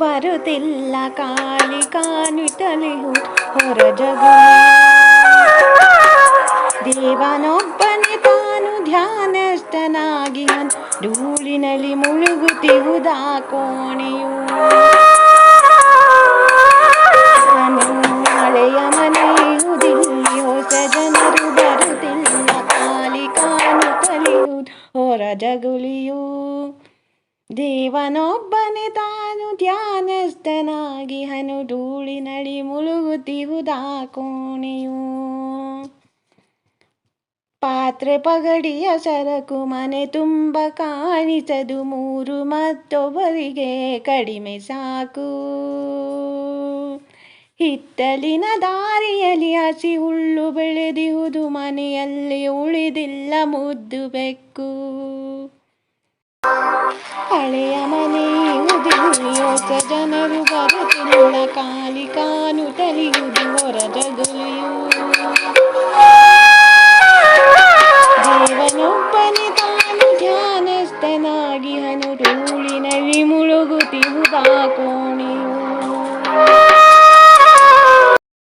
ಬರುತ್ತಿಲ್ಲ, ಕಾಲಿ ಕಾಣುತ್ತಲಿಯು ಹೊರ ಜಗ. ದೇವನೊಬ್ಬನೇ ತಾನು ಧ್ಯಾನಸ್ಥನಾಗಿ ಧೂಳಿನಲ್ಲಿ ಮುಳುಗುತ್ತಿಹುದ ಕೋಣೆಯು? ನಾನು ಹಳೆಯ ಮನೆಯುವುದಿಲ್ಲಿ ಹೊಸ ಜನರು ಬರುತ್ತಿಲ್ಲ, ಕಾಲಿ ಕಾಣುತ್ತಲಿಯುವುದು ಹೊರ ಜಗುಲಿಯು ದೇವನೊಬ್ಬನೇ ತಾನು ಧ್ಯಾನಸ್ಥನಾಗಿ ಹನು ಧೂಳಿನಳಿ ಮುಳುಗುತ್ತಿಹುದ ಕೋಣೆಯು ಪಾತ್ರೆ ಪಗಡಿಯ ಸರಕು ಮನೆ ತುಂಬ ಕಾಣಿಸದು, ಮೂರು ಮತ್ತೊಬ್ಬರಿಗೆ ಕಡಿಮೆ ಸಾಕು. ಹಿತ್ತಲಿನ ದಾರಿಯಲ್ಲಿ ಹಸಿ ಹುಲ್ಲು ಬೆಳೆದಿಹುದು ಮನೆಯಲ್ಲಿ ಉಳಿದಿಲ್ಲ ಮುದ್ದು ಬೆಕ್ಕು. ಹಳೆಯ ಹೊಸ ಜನರು ಬರುತ್ತಿಲ್ಲ. ಖಾಲಿ ಕಾನು ತಲಿಯುವುದು ಹೊರ ಜಗುಲಿಯು ದೇವನೊಬ್ಬನೇ ತಾನು ಧ್ಯಾನಸ್ಥನಾಗಿ ಹನು ಧೂಳಿನಲ್ಲಿ ಮುಳುಗುತ್ತಿಹುದ